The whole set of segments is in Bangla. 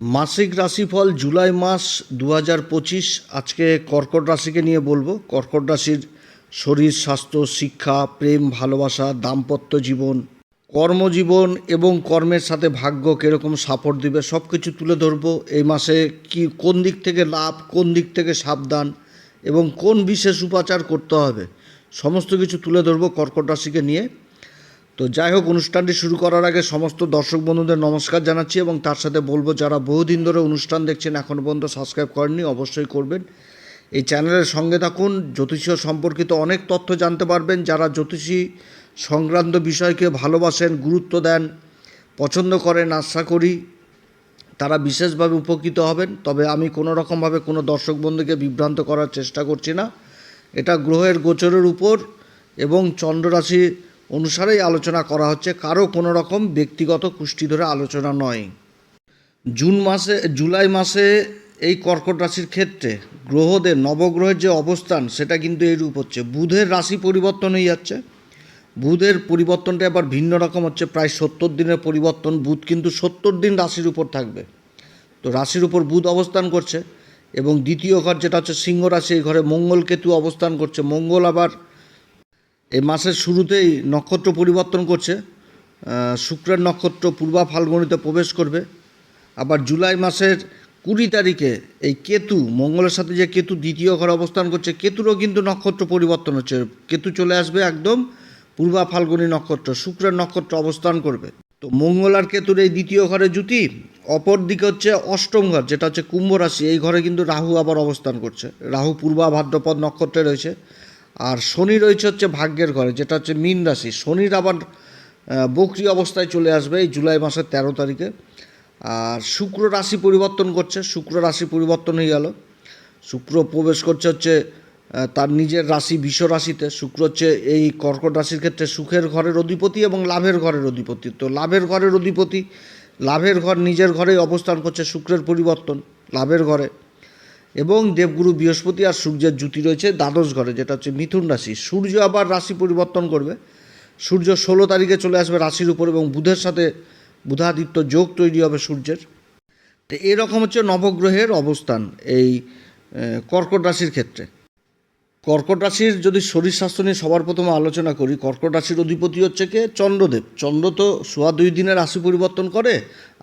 মাসিক রাশিফল জুলাই মাস দু পঁচিশ। আজকে কর্কট রাশিকে নিয়ে বলব। কর্কট রাশির শরীর, স্বাস্থ্য, শিক্ষা, প্রেম, ভালোবাসা, দাম্পত্য জীবন, কর্মজীবন এবং কর্মের সাথে ভাগ্য কীরকম সাপোর্ট দিবে সব কিছু তুলে ধরবো। এই মাসে কি, কোন দিক থেকে লাভ, কোন দিক থেকে সাবধান এবং কোন বিশেষ উপাচার করতে হবে, সমস্ত কিছু তুলে ধরবো কর্কট রাশিকে নিয়ে। তো যাই হোক, অনুষ্ঠানটি শুরু করার আগে সমস্ত দর্শক বন্ধুদের নমস্কার জানাচ্ছি এবং তার সাথে বলব, যারা বহুদিন ধরে অনুষ্ঠান দেখছেন এখনও পর্যন্ত সাবস্ক্রাইব করেননি, অবশ্যই করবেন। এই চ্যানেলের সঙ্গে থাকুন জ্যোতিষীয় সম্পর্কিত অনেক তথ্য জানতে পারবেন। যারা জ্যোতিষী সংক্রান্ত বিষয়কে ভালোবাসেন, গুরুত্ব দেন, পছন্দ করেন, আশা করি তারা বিশেষভাবে উপকৃত হবেন। তবে আমি কোনো রকমভাবে কোনো দর্শক বন্ধুকে বিভ্রান্ত করার চেষ্টা করছি না। এটা গ্রহের গোচরের উপর এবং চন্দ্ররাশি অনুসারেই আলোচনা করা হচ্ছে, কারও কোনো রকম ব্যক্তিগত কুষ্টি ধরে আলোচনা নয়। জুন মাসে, জুলাই মাসে এই কর্কট রাশির ক্ষেত্রে গ্রহদের নবগ্রহের যে অবস্থান, সেটা কিন্তু এইরূপ হচ্ছে। বুধের রাশি পরিবর্তন হয়ে যাচ্ছে বুধের পরিবর্তনটা আবার ভিন্ন রকম হচ্ছে। প্রায় সত্তর দিনের পরিবর্তন, বুধ কিন্তু সত্তর দিন রাশির উপর থাকবে। তো রাশির উপর বুধ অবস্থান করছে এবং দ্বিতীয় ঘর যেটা হচ্ছে সিংহ রাশি, এই ঘরে মঙ্গল কেতু অবস্থান করছে। মঙ্গল আবার এই মাসের শুরুতেই নক্ষত্র পরিবর্তন করছে। শুক্রের নক্ষত্র পূর্বা ফাল্গুনিতে প্রবেশ করবে। আবার জুলাই মাসের কুড়ি তারিখে এই কেতু, মঙ্গলের সাথে যে কেতু দ্বিতীয় ঘরে অবস্থান করছে, কেতুরও কিন্তু নক্ষত্র পরিবর্তন হচ্ছে। কেতু চলে আসবে একদম পূর্বা ফাল্গুনী নক্ষত্র, শুক্রের নক্ষত্র অবস্থান করবে। তো মঙ্গল আর কেতুর এই দ্বিতীয় ঘরে জুতি অপর দিকে হচ্ছে অষ্টম ঘর, যেটা হচ্ছে কুম্ভ রাশি, এই ঘরে কিন্তু রাহু আবার অবস্থান করছে। রাহু পূর্বা ভাদ্রপদ নক্ষত্রে রয়েছে। আর শনি রয়েছে হচ্ছে ভাগ্যের ঘরে, যেটা হচ্ছে মীন রাশি। শনির আবার বকরি অবস্থায় চলে আসবে এই জুলাই মাসের তেরো তারিখে। আর শুক্র রাশি পরিবর্তন করছে, শুক্র রাশি পরিবর্তন হয়ে গেল। শুক্র প্রবেশ করছে হচ্ছে তার নিজের রাশি বিষ রাশিতে। শুক্র হচ্ছে এই কর্কট রাশির ক্ষেত্রে সুখের ঘরের অধিপতি এবং লাভের ঘরের অধিপতি। তো লাভের ঘরের অধিপতি, লাভের ঘর নিজের ঘরেই অবস্থান করছে শুক্রের পরিবর্তন, লাভের ঘরে। এবং দেবগুরু বৃহস্পতি আর সূর্যের জুতি রয়েছে দ্বাদশ ঘরে, যেটা হচ্ছে মিথুন রাশি। সূর্য আবার রাশি পরিবর্তন করবে। সূর্য ষোলো তারিখে চলে আসবে রাশির উপর এবং বুধের সাথে বুধাদিত্য যোগ তৈরি হবে সূর্যের। তো এরকম হচ্ছে নবগ্রহের অবস্থান এই কর্কট রাশির ক্ষেত্রে। কর্কট রাশির যদি শরীর স্বাস্থ্য নিয়ে সবার প্রথমে আলোচনা করি, কর্কট রাশির অধিপতি হচ্ছে কে? চন্দ্রদেব। চন্দ্র তো সোয়া দুই দিনের রাশি পরিবর্তন করে,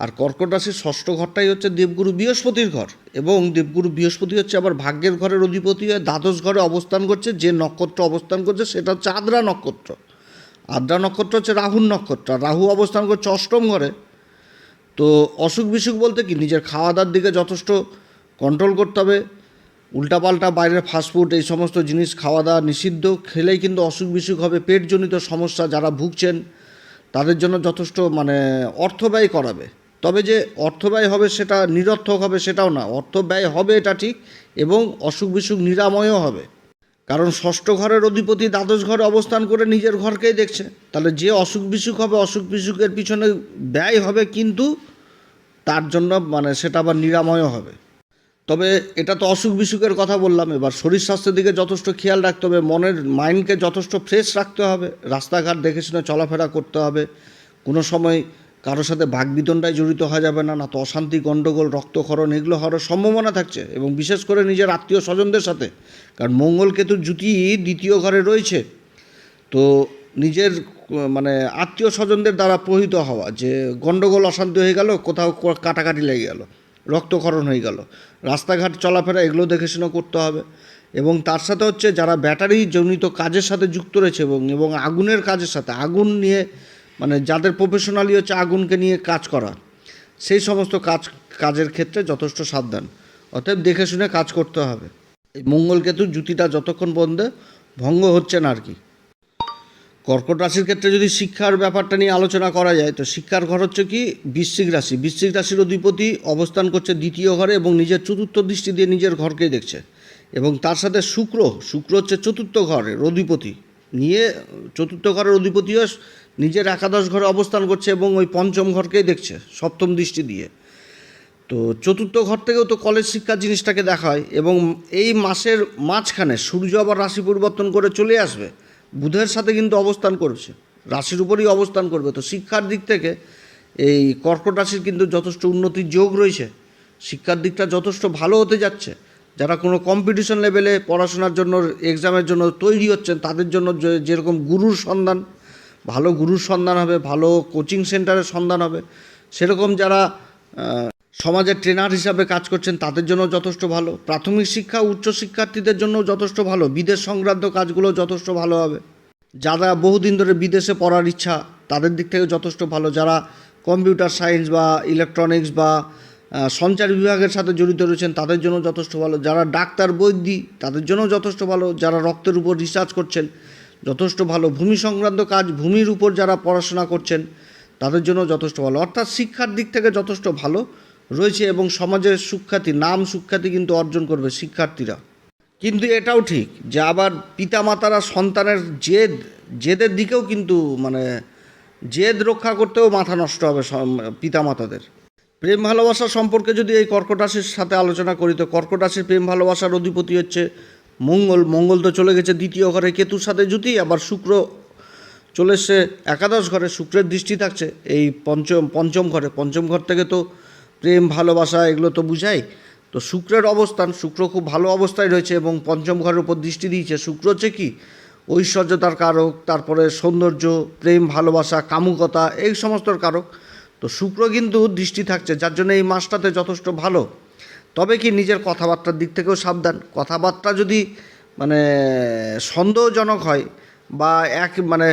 আর কর্কট রাশির ষষ্ঠ ঘরটাই হচ্ছে দেবগুরু বৃহস্পতির ঘর। এবং দেবগুরু বৃহস্পতি হচ্ছে আবার ভাগ্যের ঘরের অধিপতি হয়ে দ্বাদশ ঘরে অবস্থান করছে, যে নক্ষত্র অবস্থান করছে সেটা হচ্ছে আদ্রা নক্ষত্র। আদ্রা নক্ষত্র হচ্ছে রাহুর নক্ষত্র রাহু অবস্থান করছে অষ্টম ঘরে। তো অসুখ বিসুখ বলতে কি? নিজের খাওয়া দাওয়ার দিকে যথেষ্ট কন্ট্রোল করতে হবে। উল্টাপাল্টা বাইরের ফাস্টফুড এই সমস্ত জিনিস খাওয়া দাওয়া নিষিদ্ধ। খেলেই কিন্তু অসুখ বিসুখ হবে। পেটজনিত সমস্যা যারা ভুগছেন, তাদের জন্য যথেষ্ট মানে অর্থ ব্যয় করাবে। তবে যে অর্থ ব্যয় হবে সেটা নিরর্থক হবে সেটাও না। অর্থ ব্যয় হবে এটা ঠিক এবং অসুখ বিসুখ নিরাময়ও হবে। কারণ ষষ্ঠ ঘরের অধিপতি দ্বাদশ ঘরে অবস্থান করে নিজের ঘরকেই দেখছে। তাহলে যে অসুখ বিসুখ হবে, অসুখ বিসুখের পিছনে ব্যয় হবে কিন্তু তার জন্য মানে সেটা আবার নিরাময়ও হবে। তবে এটা তো অসুখ বিসুখের কথা বললাম এবার। শরীর স্বাস্থ্যের দিকে যথেষ্ট খেয়াল রাখতে হবে, মনের মাইন্ডকে যথেষ্ট ফ্রেশ রাখতে হবে, রাস্তাঘাট দেখে শুনে চলাফেরা করতে হবে। কোনো সময় কারোর সাথে ভাগবিতণ্ডায় জড়িত হওয়া যাবে না না তো অশান্তি গণ্ডগোল রক্তক্ষরণ এগুলো হওয়ার সম্ভাবনা থাকছে এবং বিশেষ করে নিজের আত্মীয় স্বজনদের সাথে, কারণ মঙ্গল কেতুর জুতি দ্বিতীয় ঘরে রয়েছে। তো নিজের মানে আত্মীয় স্বজনদের দ্বারা প্রহিত হওয়া, যে গণ্ডগোল অশান্তি হয়ে গেল, কোথাও কাটাকাটি লেগে গেল। রক্তক্ষরণ হয়ে গেল। রাস্তাঘাট চলাফেরা এগুলো দেখে শুনে করতে হবে। এবং তার সাথে হচ্ছে যারা ব্যাটারি জনিত কাজের সাথে যুক্ত রয়েছে এবং এবং আগুনের কাজের সাথে, আগুন নিয়ে মানে যাদের প্রফেশনালি হচ্ছে আগুনকে নিয়ে কাজ করা, সেই সমস্ত কাজ, কাজের ক্ষেত্রে যথেষ্ট সাবধান। অতএব দেখে শুনে কাজ করতে হবে। এই মঙ্গলকেতুর জুতিটা যতক্ষণ বন্ধে, ভঙ্গ হচ্ছে না আর কি। কর্কট রাশির ক্ষেত্রে যদি শিক্ষার ব্যাপারটা নিয়ে আলোচনা করা যায়, তো শিক্ষার ঘর হচ্ছে কি? বৃশ্চিক রাশি। বৃশ্চিক রাশির অধিপতি অবস্থান করছে দ্বিতীয় ঘরে এবং নিজের চতুর্থ দৃষ্টি দিয়ে নিজের ঘরকেই দেখছে। এবং তার সাথে শুক্র শুক্র হচ্ছে চতুর্থ ঘরের অধিপতি। নিয়ে চতুর্থ ঘরের অধিপতিও নিজের একাদশ ঘরে অবস্থান করছে এবং ওই পঞ্চম ঘরকেই দেখছে, সপ্তম দৃষ্টি দিয়ে। তো চতুর্থ ঘর থেকেও তো কলেজ শিক্ষা জিনিসটাকে দেখা হয় এবং এই মাসের মাঝখানে সূর্য আবার রাশি পরিবর্তন করে চলে আসবে। বুধের সাথে কিন্তু অবস্থান করছে, রাশির উপরেই অবস্থান করবে। তো শিক্ষার দিক থেকে এই কর্কট রাশির কিন্তু যথেষ্ট উন্নতির যোগ রয়েছে। শিক্ষার দিকটা যথেষ্ট ভালো হতে যাচ্ছে। যারা কোনো কম্পিটিশন লেভেলে পড়াশোনার জন্য এক্সামের জন্য তৈরি হচ্ছেন, তাদের জন্য যেরকম গুরুর সন্ধান, ভালো গুরুর সন্ধান হবে, ভালো কোচিং সেন্টারের সন্ধান হবে, সেরকম যারা সমাজের ট্রেনার হিসাবে কাজ করছেন, তাদের জন্য যথেষ্ট ভালো। প্রাথমিক শিক্ষা, উচ্চ শিক্ষার্থীদের জন্য যথেষ্ট ভালো। বিদেশ সংক্রান্ত কাজগুলো যথেষ্ট ভালো হবে। যারা বহুদিন ধরে বিদেশে পড়ার ইচ্ছা, তাদের দিক থেকে যথেষ্ট ভালো। যারা কম্পিউটার সায়েন্স বা ইলেকট্রনিক্স বা সঞ্চার বিভাগের সাথে জড়িত রয়েছেন, তাদের জন্য যথেষ্ট ভালো। যারা ডাক্তার, বৈদ্যি, তাদের জন্য যথেষ্ট ভালো। যারা রক্তের উপর রিসার্চ করছেন, যথেষ্ট ভালো। ভূমি সংক্রান্ত কাজ, ভূমির উপর যারা পড়াশোনা করছেন, তাদের জন্য যথেষ্ট ভালো। অর্থাৎ শিক্ষার দিক থেকে যথেষ্ট ভালো। রয়েছে এবং সমাজের সুখ্যাতি, নাম সুখ্যাতি কিন্তু অর্জন করবে শিক্ষার্থীরা। কিন্তু এটাও ঠিক যে আবার পিতামাতারা সন্তানের জেদ, জেদের দিকেও কিন্তু মানে জেদ রক্ষা করতেও মাথা নষ্ট হবে পিতামাতাদের। প্রেম ভালোবাসা সম্পর্কে যদি এই কর্কট রাশির সাথে আলোচনা করি, তো কর্কট রাশির প্রেম ভালোবাসার অধিপতি হচ্ছে মঙ্গল। মঙ্গল তো চলে গেছে দ্বিতীয় ঘরে, কেতুর সাথে জুতি আবার শুক্র চলে এসছে একাদশ ঘরে, শুক্রের দৃষ্টি থাকছে এই পঞ্চম পঞ্চম ঘরে। পঞ্চম ঘর থেকে তো প্রেম, ভালোবাসা, এগুলো তো বুঝাই। তো শুক্রের অবস্থান, শুক্র খুব ভালো অবস্থায় রয়েছে এবং পঞ্চম ঘরের উপর দৃষ্টি দিয়েছে। শুক্র হচ্ছে কি? ঐশ্বর্যতার কারক, তারপরে সৌন্দর্য, প্রেম, ভালোবাসা, কামুকতা, এই সমস্তর কারক। তো শুক্র কিন্তু দৃষ্টি থাকছে, যার জন্য এই মাসটাতে যথেষ্ট ভালো। তবে কি নিজের কথাবার্তার দিক থেকেও সাবধান। কথাবার্তা যদি মানে সন্দেহজনক হয় বা এক মানে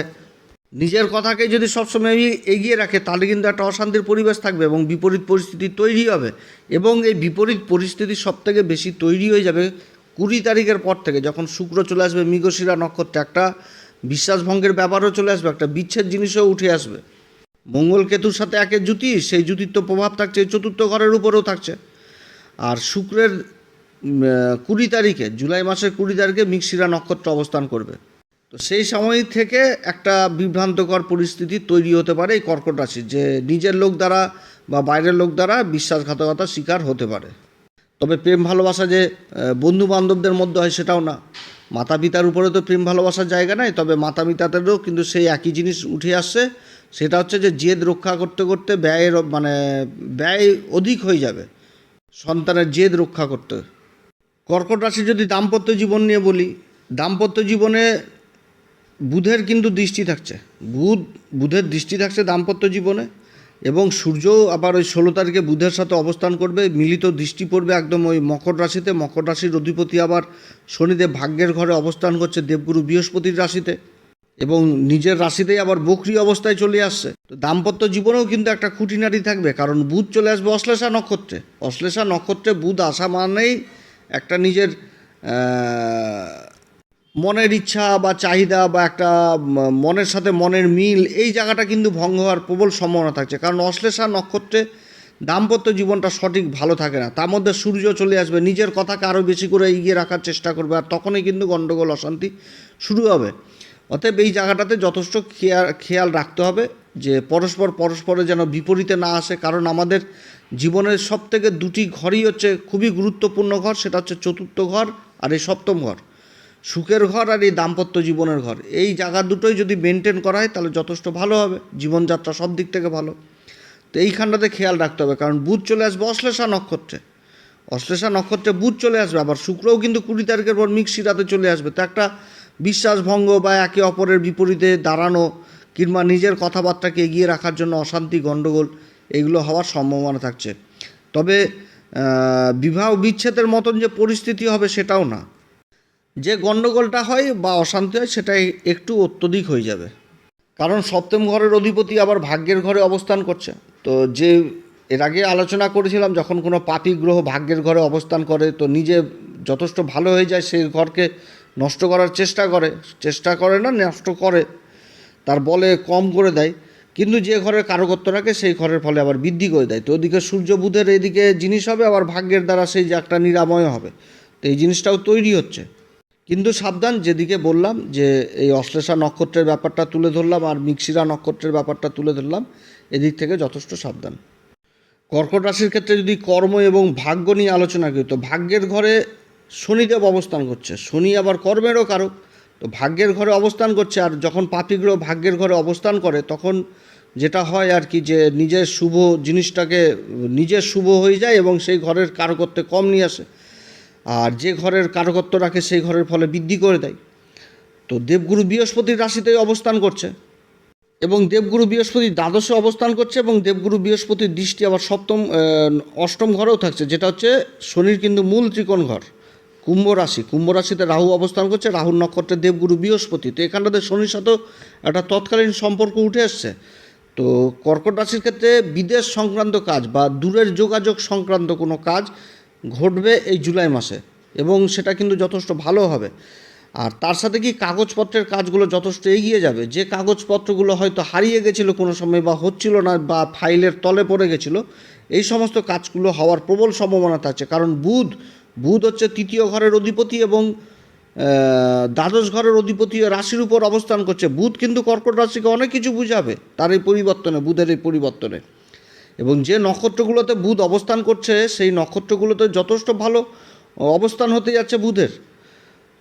নিজের কথাকে যদি সবসময় এগিয়ে- রাখে, তাহলে কিন্তু একটা অশান্তির পরিবেশ থাকবে এবং বিপরীত পরিস্থিতি তৈরি হবে। এবং এই বিপরীত পরিস্থিতি সব থেকে বেশি তৈরি হয়ে যাবে কুড়ি তারিখের পর থেকে, যখন শুক্র চলে আসবে মৃগশিরা নক্ষত্রে। একটা বিশ্বাসভঙ্গের ব্যাপারও চলে আসবে, একটা বিচ্ছেদ জিনিসও উঠে আসবে। মঙ্গল কেতুর সাথে একের জুতি সেই জুতির তো প্রভাব থাকছে, চতুর্থ ঘরের উপরেও থাকছে। আর শুক্রের কুড়ি তারিখে, জুলাই মাসের কুড়ি তারিখে মিক্সিরা নক্ষত্র অবস্থান করবে। তো সেই সময় থেকে একটা বিভ্রান্তকর পরিস্থিতি তৈরি হতে পারে এই কর্কট রাশির, যে নিজের লোক দ্বারা বা বাইরের লোক দ্বারা বিশ্বাসঘাতকতার শিকার হতে পারে। তবে প্রেম ভালোবাসা যে বন্ধু বান্ধবদের মধ্যে হয় সেটাও না। মাতা পিতার উপরে তো প্রেম ভালোবাসার জায়গা নাই, তবে মাতা পিতাদেরও কিন্তু সেই একই জিনিস উঠে আসছে। সেটা হচ্ছে যে, জেদ রক্ষা করতে করতে ব্যয়ের মানে ব্যয় অধিক হয়ে যাবে, সন্তানের জেদ রক্ষা করতে। কর্কট রাশি যদি দাম্পত্য জীবন নিয়ে বলি, দাম্পত্য জীবনে বুধের কিন্তু দৃষ্টি থাকছে। বুধ, বুধের দৃষ্টি থাকছে দাম্পত্য জীবনে এবং সূর্যও আবার ওই ষোলো তারিখে বুধের সাথে অবস্থান করবে, মিলিত দৃষ্টি পড়বে একদম ওই মকর রাশিতে। মকর রাশির অধিপতি আবার শনিদেব ভাগ্যের ঘরে অবস্থান করছে দেবগুরু বৃহস্পতির রাশিতে এবং নিজের রাশিতেই আবার বকরি অবস্থায় চলে আসছে। তো দাম্পত্য জীবনেও কিন্তু একটা খুঁটিনাটি থাকবে, কারণ বুধ চলে আসবে অশ্লেষা নক্ষত্রে। অশ্লেষা নক্ষত্রে বুধ আসা মানেই একটা নিজের মনের ইচ্ছা বা চাহিদা বা একটা মনের সাথে মনের মিল, এই জায়গাটা কিন্তু ভঙ্গ হওয়ার প্রবল সম্ভাবনা থাকছে। কারণ অশ্লেষা নক্ষত্রে দাম্পত্য জীবনটা সঠিক ভালো থাকে না। তার মধ্যে সূর্য চলে আসবে, নিজের কথাকে আরও বেশি করে এগিয়ে রাখার চেষ্টা করবে আর তখনই কিন্তু গণ্ডগোল অশান্তি শুরু হবে। অতএব এই জায়গাটাতে যথেষ্ট খেয়াল খেয়াল রাখতে হবে যে পরস্পর পরস্পরে যেন বিপরীতে না আসে। কারণ আমাদের জীবনের সব থেকে দুটি ঘরই হচ্ছে খুবই গুরুত্বপূর্ণ ঘর, সেটা হচ্ছে চতুর্থ ঘর আর এই সপ্তম ঘর। সুখের ঘর আর এই দাম্পত্য জীবনের ঘর। এই জায়গা দুটোই যদি মেনটেন করা হয় তাহলে যথেষ্ট ভালো হবে। জীবনযাত্রা সব দিক থেকে ভালো। তো এইখানটাতে খেয়াল রাখতে হবে, কারণ বুধ চলে আসবে অশ্লেষা নক্ষত্রে। অশ্লেষা নক্ষত্রে বুধ চলে আসবে, আবার শুক্রও কিন্তু কুড়ি তারিখের পর মিক্সিরাতে চলে আসবে। তো একটা বিশ্বাসভঙ্গ বা একে অপরের বিপরীতে দাঁড়ানো কিংবা নিজের কথাবার্তাকে এগিয়ে রাখার জন্য অশান্তি, গণ্ডগোল, এগুলো হওয়ার সম্ভাবনা থাকছে। তবে বিবাহ বিচ্ছেদের মতন যে পরিস্থিতি হবে সেটাও না। যে গণ্ডগোলটা হয় বা অশান্তি হয় সেটাই একটু অত্যধিক হয়ে যাবে। কারণ সপ্তম ঘরের অধিপতি আবার ভাগ্যের ঘরে অবস্থান করছে। তো যে এর আগে আলোচনা করেছিলাম, যখন কোনো পাপী গ্রহ ভাগ্যের ঘরে অবস্থান করে, তো নিজে যথেষ্ট ভালো হয়ে যায়, সেই ঘরকে নষ্ট করার চেষ্টা করে। চেষ্টা করে না, নষ্ট করে। তার বলে কম করে দেয়। কিন্তু যে ঘরের কারকত্ব রাখে, সেই ঘরের ফলে আবার বৃদ্ধি করে দেয়। তো ওদিকে সূর্য বুধের এদিকে জিনিস হবে, আবার ভাগ্যের দ্বারা সেই যে একটা নিরাময় হবে। তো এই জিনিসটাও তৈরি হচ্ছে। কিন্তু সাবধান, যেদিকে বললাম যে এই অশ্লেষা নক্ষত্রের ব্যাপারটা তুলে ধরলাম আর মিক্সিরা নক্ষত্রের ব্যাপারটা তুলে ধরলাম, এদিক থেকে যথেষ্ট সাবধান। কর্কট রাশির ক্ষেত্রে যদি কর্ম এবং ভাগ্য নিয়ে আলোচনা করি, তো ভাগ্যের ঘরে শনিদেব অবস্থান করছে। শনি আবার কর্মেরও কারক, তো ভাগ্যের ঘরে অবস্থান করছে। আর যখন পাপিগ্রহ ভাগ্যের ঘরে অবস্থান করে, তখন যেটা হয় আর কি যে নিজের শুভ জিনিসটাকে, নিজের শুভ হয়ে যায় এবং সেই ঘরের কারকত্বে কম নিয়ে আসে। আর যে ঘরের কারকত্ব রাখে সেই ঘরের ফলে বৃদ্ধি করে দেয়। তো দেবগুরু বৃহস্পতির রাশিতেই অবস্থান করছে। এবং দেবগুরু বৃহস্পতি দ্বাদশে অবস্থান করছে এবং দেবগুরু বৃহস্পতির দৃষ্টি আবার সপ্তম অষ্টম ঘরেও থাকছে, যেটা হচ্ছে শনির কিন্তু মূল ত্রিকোণ ঘর, কুম্ভ রাশি। কুম্ভ রাশিতে রাহু অবস্থান করছে, রাহুর নক্ষত্রে দেবগুরু বৃহস্পতি। তো এখানটাতে শনির সাথেও একটা তৎকালীন সম্পর্ক উঠে এসছে। তো কর্কট রাশির ক্ষেত্রে বিদেশ সংক্রান্ত কাজ বা দূরের যোগাযোগ সংক্রান্ত কোনো কাজ ঘটবে এই জুলাই মাসে এবং সেটা কিন্তু যথেষ্ট ভালো হবে। আর তার সাথে কি কাগজপত্রের কাজগুলো যথেষ্ট এগিয়ে যাবে? যে কাগজপত্রগুলো হয়তো হারিয়ে গেছিল কোনো সময় বা হচ্ছিল না বা ফাইলের তলে পড়ে গেছিল, এই সমস্ত কাজগুলো হওয়ার প্রবল সম্ভাবনা থাকছে কারণ বুধ বুধ হচ্ছে তৃতীয় ঘরের অধিপতি এবং দ্বাদশ ঘরের অধিপতি রাশির উপর অবস্থান করছে। বুধ কিন্তু কর্কট রাশিকে অনেক কিছু বুঝাবে তার এই পরিবর্তনে, বুধের এই পরিবর্তনে। এবং যে নক্ষত্রগুলোতে বুধ অবস্থান করছে, সেই নক্ষত্রগুলোতে যথেষ্ট ভালো অবস্থান হতে যাচ্ছে বুধের।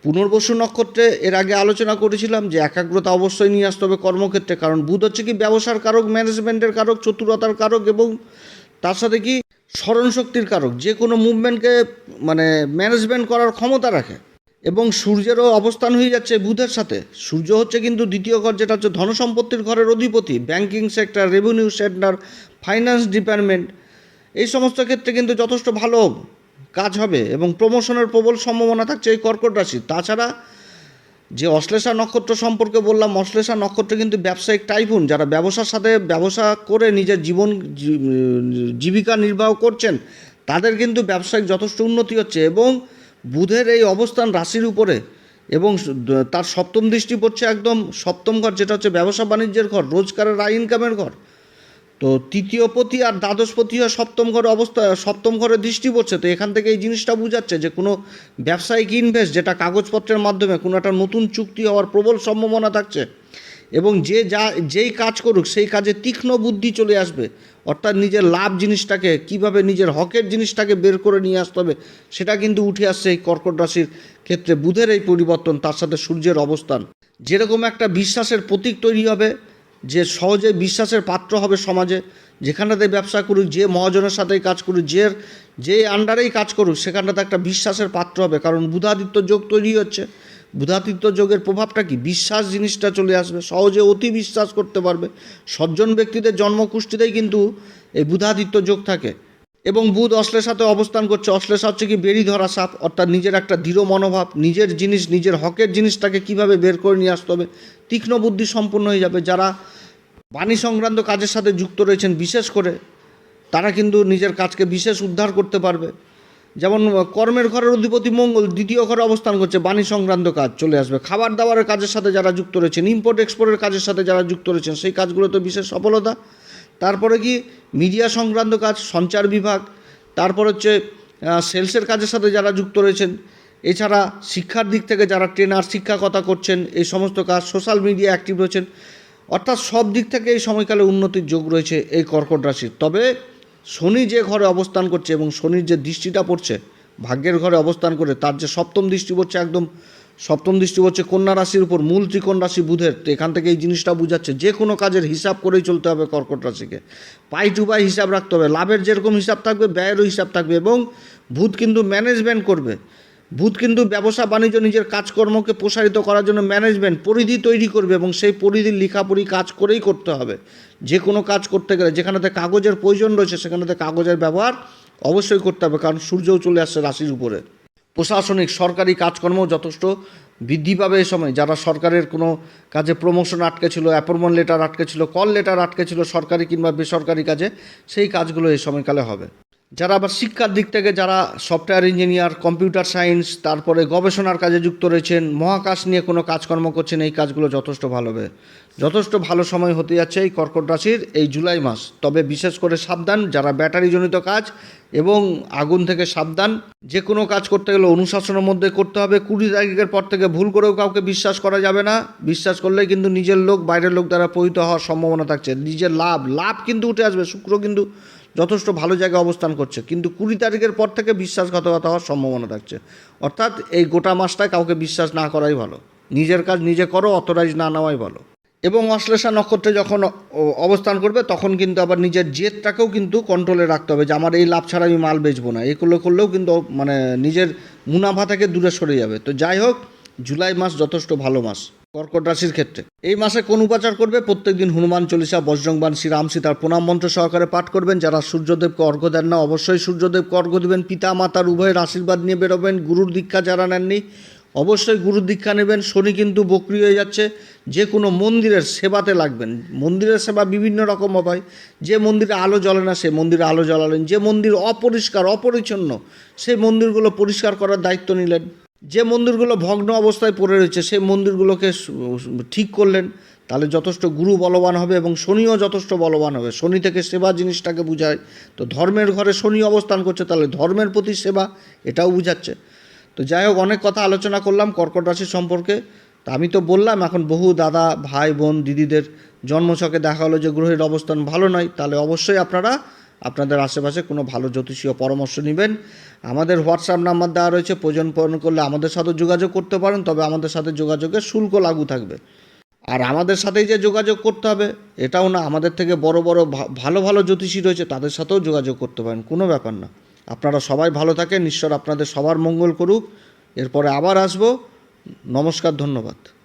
পুনর্বসু নক্ষত্রে এর আগে আলোচনা করেছিলাম যে একাগ্রতা অবশ্যই নিয়ে আসতে হবে কর্মক্ষেত্রে, কারণ বুধ হচ্ছে কি ব্যবসার কারক, ম্যানেজমেন্টের কারক, চতুরতার কারক এবং তার সাথে কি স্মরণশক্তির কারক। যে কোনো মুভমেন্টকে মানে ম্যানেজমেন্ট করার ক্ষমতা রাখে। এবং সূর্যেরও অবস্থান হয়ে যাচ্ছে বুধের সাথে। সূর্য হচ্ছে কিন্তু দ্বিতীয় ঘর, যেটা হচ্ছে ধনসম্পত্তির ঘরের অধিপতি, banking sector, revenue sector finance department. এই সমস্ত ক্ষেত্রে কিন্তু যথেষ্ট ভালো কাজ হবে এবং প্রমোশনের প্রবল সম্ভাবনা থাকছে এই কর্কট রাশি তাছাড়া যে অশ্লেষা নক্ষত্র সম্পর্কে বললাম, অশ্লেষা নক্ষত্র কিন্তু ব্যবসায়িক টাইফুন যারা ব্যবসার সাথে ব্যবসা করে নিজের জীবন জীবিকা নির্বাহ করছেন, তাদের কিন্তু ব্যবসায়িক যথেষ্ট উন্নতি হচ্ছে এবং বুধের এই অবস্থান রাশির উপরে এবং তার সপ্তম দৃষ্টি পড়ছে একদম সপ্তম ঘর, যেটা হচ্ছে ব্যবসা বাণিজ্যের ঘর, রোজগারের আয় ইনকামের ঘর। তো তৃতীয় পতি আর দ্বাদশ পতি হয় সপ্তম ঘরে অবস্থা, সপ্তম ঘরে দৃষ্টি পড়ছে। তো এখান থেকে এই জিনিসটা বোঝাচ্ছে যে কোনো ব্যবসায়িক ইনভেস্ট যেটা কাগজপত্রের মাধ্যমে কোনো একটা নতুন চুক্তি হওয়ার প্রবল সম্ভাবনা থাকছে। এবং যে যা, যেই কাজ করুক, সেই কাজে তীক্ষ্ণ বুদ্ধি চলে আসবে। অর্থাৎ নিজের লাভ জিনিসটাকে, কীভাবে নিজের হকের জিনিসটাকে বের করে নিয়ে আসতে হবে, সেটা কিন্তু উঠে আসছে এই কর্কট রাশির ক্ষেত্রে। বুধের এই পরিবর্তন, তার সাথে সূর্যের অবস্থান। যেরকম একটা বিশ্বাসের প্রতীক তৈরি হবে, যে সহজে বিশ্বাসের পাত্র হবে সমাজে, যেখানটাতে ব্যবসা করুক, যে মহাজনের সাথেই কাজ করুক, যে যে আন্ডারেই কাজ করুক, সেখানটাতে একটা বিশ্বাসের পাত্র হবে। কারণ বুধাদিত্য যোগ তৈরি হচ্ছে। বুধাদিত্য যোগের প্রভাবটা কি? বিশ্বাস জিনিসটা চলে আসবে, সহজে অতি বিশ্বাস করতে পারবে। সজ্জন ব্যক্তিদের জন্মকুষ্ঠিতেই কিন্তু এই বুধাদিত্য যোগ থাকে। এবং বুধ অশ্লের সাথে অবস্থান করছে। অশ্লেষা হচ্ছে কি? বেরি ধরা সাপ, অর্থাৎ নিজের একটা দৃঢ় মনোভাব, নিজের জিনিস, নিজের হকের জিনিসটাকে কীভাবে বের করে নিয়ে আসতে হবে, তীক্ষ্ণ বুদ্ধি সম্পন্ন হয়ে যাবে। যারা বাণী সংক্রান্ত কাজের সাথে যুক্ত রয়েছেন, বিশেষ করে, তারা কিন্তু নিজের কাজকে বিশেষ উদ্ধার করতে পারবে। যেমন কর্মের ঘরের অধিপতি মঙ্গল দ্বিতীয় ঘরে অবস্থান করছে, বাণী সংক্রান্ত কাজ চলে আসবে। খাবার দাবারের কাজের সাথে যারা যুক্ত রয়েছেন ইম্পোর্ট এক্সপোর্টের কাজের সাথে যারা যুক্ত রয়েছেন, সেই কাজগুলোতে বিশেষ সফলতা। তারপরে কি মিডিয়া সংক্রান্ত কাজ, সঞ্চার বিভাগ। তারপর হচ্ছে সেলসের কাজের সাথে যারা যুক্ত রয়েছেন, এছাড়া শিক্ষার দিক থেকে যারা ট্রেনার শিক্ষাকতা করছেন, এই সমস্ত কাজ সোশ্যাল মিডিয়া অ্যাক্টিভ রয়েছেন। অর্থাৎ সব দিক থেকে এই সময়কালে উন্নতির যোগ রয়েছে এই কর্কট রাশির। তবে শনি যে ঘরে অবস্থান করছে এবং শনির যে দৃষ্টিটা পড়ছে, ভাগ্যের ঘরে অবস্থান করে তার যে সপ্তম দৃষ্টি পড়ছে একদম, সপ্তম দৃষ্টি পড়ছে কন্যা রাশির উপর, মূল ত্রিকোণ রাশি বুধের, তো এখান থেকে এই জিনিসটা বুঝাচ্ছে যে কোনো কাজের হিসাব করেই চলতে হবে কর্কট রাশিকে। পাই টু পাই হিসাব রাখতে হবে, লাভের যেরকম হিসাব থাকবে, ব্যয়েরও হিসাব থাকবে এবং ভূত কিন্তু ম্যানেজমেন্ট করবে। বুধ কিন্তু ব্যবসা বাণিজ্য নিজের কাজকর্মকে প্রসারিত করার জন্য ম্যানেজমেন্ট পরিধি তৈরি করবে এবং সেই পরিধির লেখাপড়ি কাজ করেই করতে হবে। যে কোনো কাজ করতে গেলে যেখানেতে কাগজের প্রয়োজন রয়েছে সেখানেতে কাগজের ব্যবহার অবশ্যই করতে হবে, কারণ সূর্যও চলে আসছে রাশির উপরে। প্রশাসনিক, সরকারি কাজকর্ম যথেষ্ট বৃদ্ধি পাবে এই সময়। যারা সরকারের কোনো কাজে প্রমোশন আটকে ছিল অ্যাপয়েন্টমেন্ট লেটার আটকে ছিল কল লেটার আটকে ছিল সরকারি কিংবা বেসরকারি কাজে, সেই কাজগুলো এই সময়কালে হবে। যারা আবার শিক্ষার দিক থেকে যারা সফটওয়্যার ইঞ্জিনিয়ার কম্পিউটার সায়েন্স তারপরে গবেষণার কাজে যুক্ত রয়েছেন, মহাকাশ নিয়ে কোনো কাজকর্ম করছেন, এই কাজগুলো যথেষ্ট ভালো হবে যথেষ্ট ভালো সময় হতে যাচ্ছে এই কর্কট রাশির এই জুলাই মাস। তবে বিশেষ করে সাবধান, যারা ব্যাটারিজনিত কাজ এবং আগুন থেকে সাবধান, যে কোনো কাজ করতে গেলে অনুশাসনের মধ্যে করতে হবে। কুড়ি তারিখের পর থেকে ভুল করেও কাউকে বিশ্বাস করা যাবে না। বিশ্বাস করলে কিন্তু নিজের লোক, বাইরের লোক দ্বারা পহিত হওয়ার সম্ভাবনা থাকছে। নিজের লাভ লাভ কিন্তু উঠে আসবে, শুক্র কিন্তু যথেষ্ট ভালো জায়গায় অবস্থান করছে। কিন্তু কুড়ি তারিখের পর থেকে বিশ্বাসঘাতকতা হওয়ার সম্ভাবনা থাকছে। অর্থাৎ এই গোটা মাসটায় কাউকে বিশ্বাস না করাই ভালো। নিজের কাজ নিজে করো অথরাইজ না নেওয়াই ভালো। এবং অশ্লেষা নক্ষত্রে যখন অবস্থান করবে, তখন কিন্তু আবার নিজের জেদটাকেও কিন্তু কন্ট্রোলে রাখতে হবে যে, আমার এই লাভ ছাড়া আমি মাল বেচবো না। এগুলো করলেও কিন্তু মানে নিজের মুনাফা থেকে দূরে সরে যাবে। তো যাই হোক, জুলাই মাস যথেষ্ট ভালো মাস। কর্কট রাশির ক্ষেত্রে। এই মাসে কোন উপাচার করবে? প্রত্যেকদিন হনুমান চল্লিশা বজ্রংবান শ্রীরাম, সীতার প্রণাম মন্ত্র সহকারে পাঠ করবেন। যারা সূর্যদেবকে অর্ঘ্য দেন না, অবশ্যই সূর্যদেবকে অর্ঘ্য দেবেন। পিতা, মাতার উভয়ের আশীর্বাদ নিয়ে বেরোবেন। গুরুর দীক্ষা যারা নেননি, অবশ্যই গুরুর দীক্ষা নেবেন। শনি কিন্তু বক্রি হয়ে যাচ্ছে। যে কোনো মন্দিরের সেবাতে লাগবেন। মন্দিরের সেবা বিভিন্ন রকম হয়। যে মন্দিরে আলো জ্বলে না, সে মন্দিরে আলো জ্বালালেন। যে মন্দির অপরিষ্কার, অপরিচ্ছন্ন, সেই মন্দিরগুলো পরিষ্কার করার দায়িত্ব নিলেন। যে মন্দিরগুলো ভগ্ন অবস্থায় পড়ে রয়েছে, সেই মন্দিরগুলোকে ঠিক করলেন, তাহলে যথেষ্ট গুরু বলবান হবে এবং শনিও যথেষ্ট বলবান হবে। শনি থেকে সেবা জিনিসটাকে বোঝায়, তো ধর্মের ঘরে শনি অবস্থান করছে, তাহলে ধর্মের প্রতি সেবা এটাও বুঝাচ্ছে। তো যাই হোক, অনেক কথা আলোচনা করলাম কর্কট রাশি সম্পর্কে। তা আমি তো বললাম, এখন বহু দাদা, ভাই, বোন, দিদিদের জন্মছকে দেখা হলো যে গ্রহের অবস্থান ভালো নয়, তাহলে অবশ্যই আপনারা আপনাদের আশেপাশে কোনো ভালো জ্যোতিষীয় পরামর্শ নেবেন। আমাদের হোয়াটসঅ্যাপ নাম্বার দেওয়া রয়েছে, প্রয়োজন পূরণ করলে আমাদের সাথে যোগাযোগ করতে পারেন, তবে আমাদের সাথে যোগাযোগের শুল্ক লাগু থাকবে। আর আমাদের সাথেই যে যোগাযোগ করতে হবে, এটাও না, আমাদের থেকে বড় বড় ভালো ভালো জ্যোতিষী রয়েছে, তাদের সাথেও যোগাযোগ করতে পারেন, কোনো ব্যাপার না। আপনারা সবাই ভালো থাকেন, ঈশ্বর আপনাদের সবার মঙ্গল করুক। এরপরে আবার আসব। নমস্কার, ধন্যবাদ।